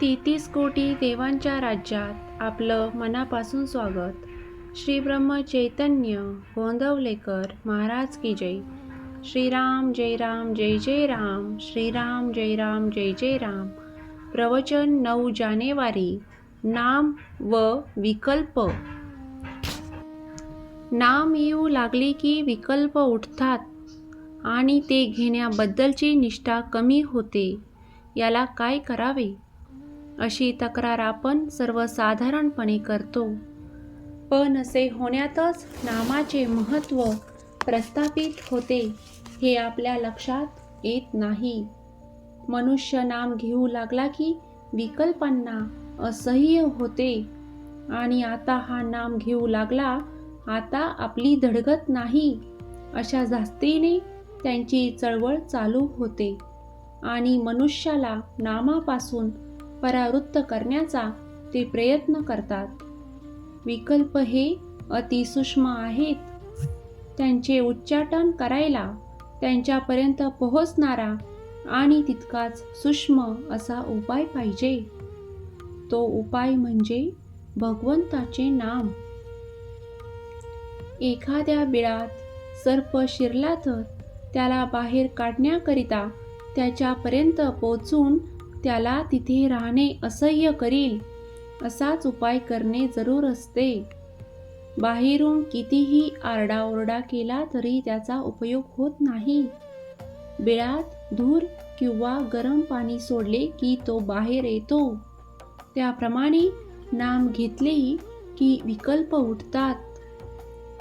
तेहतीस कोटी देवांच्या राज्यात आपलं मनापासून स्वागत. श्री ब्रह्म चैतन्य गोंदवलेकर महाराज की जय. श्रीराम जय राम जय जय राम श्रीराम जय राम जय जय राम. प्रवचन नऊ जानेवारी नाम व विकल्प. नाम येऊ लागले की विकल्प उठतात आणि ते घेण्याबद्दलची निष्ठा कमी होते. याला काय करावे? अशी तक्रार आपण सर्वसाधारणपणे करतो. पण असे होण्यातच नामाचे महत्त्व प्रस्थापित होते हे आपल्या लक्षात येत नाही. मनुष्य नाम घेऊ लागला की विकल्पांना असह्य होते. आणि आता हा नाम घेऊ लागला आता आपली धडगत नाही. अशा जास्तीने त्यांची चळवळ चालू होते. आणि मनुष्याला नामापासून परावृत्त करण्याचा ते प्रयत्न करतात. विकल्प हे अतिसूक्ष्म आहेत. त्यांचे उच्चाटन करायला त्यांच्यापर्यंत पोहोचणारा आणि तितकाच सूक्ष्म असा उपाय पाहिजे. तो उपाय म्हणजे भगवंताचे नाम. एखाद्या बिळात सर्प शिरला तर त्याला बाहेर काढण्याकरिता त्याच्यापर्यंत पोचून त्याला तिथे राहणे असह्य करील असाच उपाय करणे जरूर असते. बाहेरून कितीही आरडाओरडा केला तरी त्याचा उपयोग होत नाही. बिळात धूर किंवा गरम पाणी सोडले की तो बाहेर येतो. त्याप्रमाणे नाम घेतले की विकल्प उठतात.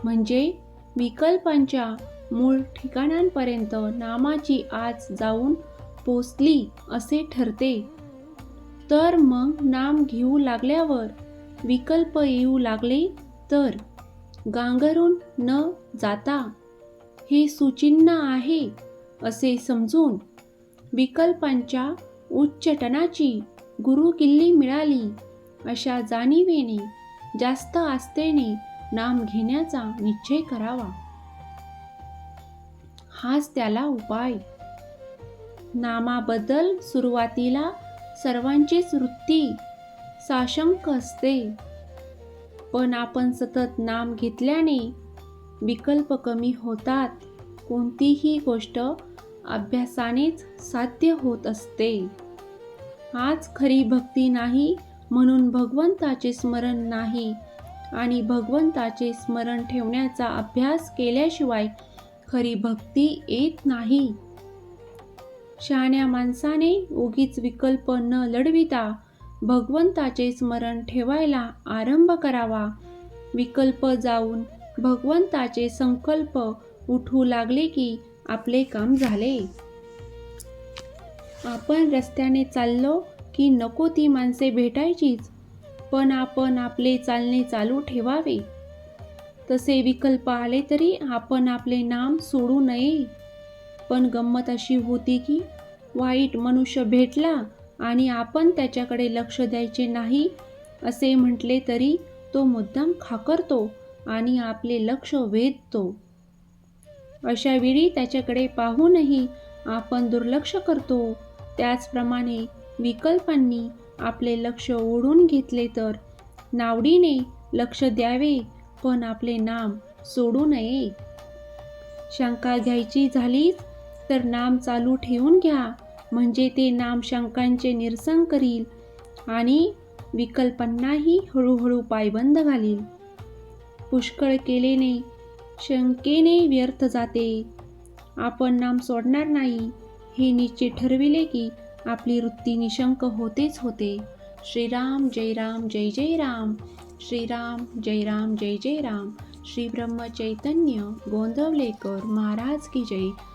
म्हणजे विकल्पांच्या मूळ ठिकाणांपर्यंत नामाची आज जाऊन पोचली असे ठरते. तर मग नाम घेऊ लागल्यावर विकल्प येऊ लागले तर गांगरून न जाता हे सुचिन्ह आहे असे समजून विकल्पांच्या उच्चटनाची गुरुकिल्ली मिळाली. अशा जाणीवेने जास्त आस्थेने नाम घेण्याचा निश्चय करावा. हाच त्याला उपाय. नामाबद्दल सुरुवातीला सर्वांचीच वृत्ती साशंक असते. पण आपण सतत नाम घेतल्याने विकल्प कमी होतात. कोणतीही गोष्ट अभ्यासानेच साध्य होत असते. आज खरी भक्ती नाही म्हणून भगवंताचे स्मरण नाही आणि भगवंताचे स्मरण ठेवण्याचा अभ्यास केल्याशिवाय खरी भक्ती येत नाही. शहाण्या माणसाने उगीच विकल्प न लढविता भगवंताचे स्मरण ठेवायला आरंभ करावा. विकल्प जाऊन भगवंताचे संकल्प उठू लागले की आपले काम झाले. आपण रस्त्याने चाललो की नको ती माणसे भेटायचीच पण आपण आपले चालणे चालू ठेवावे. तसे विकल्प आले तरी आपण आपले नाम सोडू नये. पण गंमत अशी होती की वाईट मनुष्य भेटला आणि आपण त्याच्याकडे लक्ष द्यायचे नाही असे म्हटले तरी तो मुद्दाम खाकरतो आणि आपले लक्ष वेधतो. अशा वेळी त्याच्याकडे पाहूनही आपण दुर्लक्ष करतो. त्याचप्रमाणे विकल्पांनी आपले लक्ष ओढून घेतले तर नावडीने लक्ष द्यावे पण आपले नाम सोडू नये. शंका घ्यायची झालीच तर नाम चालू ठेवून घ्या. म्हणजे ते नाम शंकांचे निरसन करील आणि विकल्पांनाही हळूहळू पायबंद घालील. पुष्कळ केलेने शंकेने व्यर्थ जाते. आपण नाम सोडणार नाही. हे निश्चित ठरविले की आपली वृत्ती निशंक होतेच होते. श्रीराम जय राम जय जय राम. श्रीराम जय राम जय जय राम. श्री ब्रह्म चैतन्य गोंधवलेकर महाराज की जय.